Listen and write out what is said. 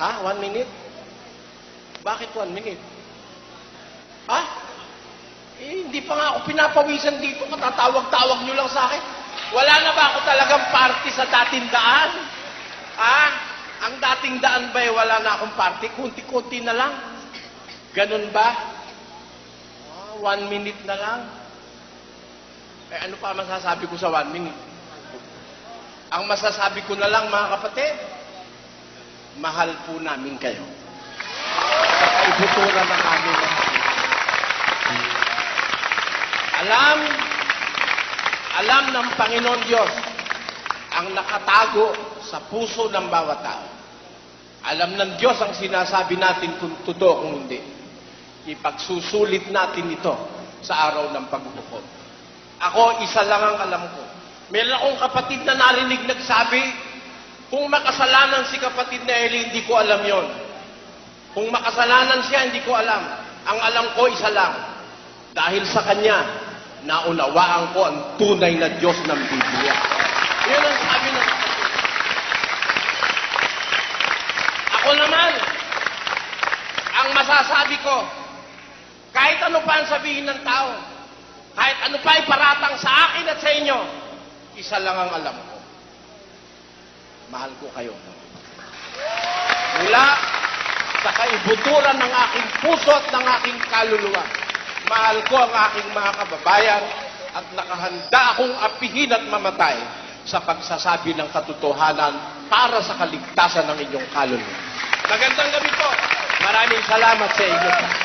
Ha? One minute? Bakit one minute? Ha? Eh, hindi pa nga ako pinapawisan dito. Katatawag-tawag nyo lang sa akin. Wala na ba ako talagang party sa dating daan? Ha? Ang dating daan ba eh, wala na akong party? Kunti-kunti na lang. Ganun ba? Ah, one minute na lang. Eh, ano pa masasabi ko sa one minute? Ang masasabi ko na lang, mga kapatid, mahal po namin kayo. Ibuturan ng amin. Alam, alam ng Panginoon Diyos ang nakatago sa puso ng bawat tao. Alam ng Diyos ang sinasabi natin kung totoo kung hindi. Ipagsusulit natin ito sa araw ng pagbubuko. Ako, isa lang ang alam ko. Meron akong kapatid na narinig nagsabi, kung makasalanan si kapatid na Eli, hindi ko alam yon. Kung makasalanan siya, hindi ko alam. Ang alam ko, isa lang. Dahil sa kanya, naunawaan ko ang tunay na Diyos ng Biblia. Yun ang sabi ng. Ako naman, ang masasabi ko, kahit ano pa ang sabihin ng tao, kahit ano pa iparatang sa akin at sa inyo, isa lang ang alam ko. Mahal ko kayo. Mula sa kaibuturan ng aking puso at ng aking kaluluwa, mahal ko ang aking mga kababayan at nakahanda akong apihin at mamatay sa pagsasabi ng katotohanan para sa kaligtasan ng inyong kaluluwa. Magandang gabi po. Maraming salamat sa inyo.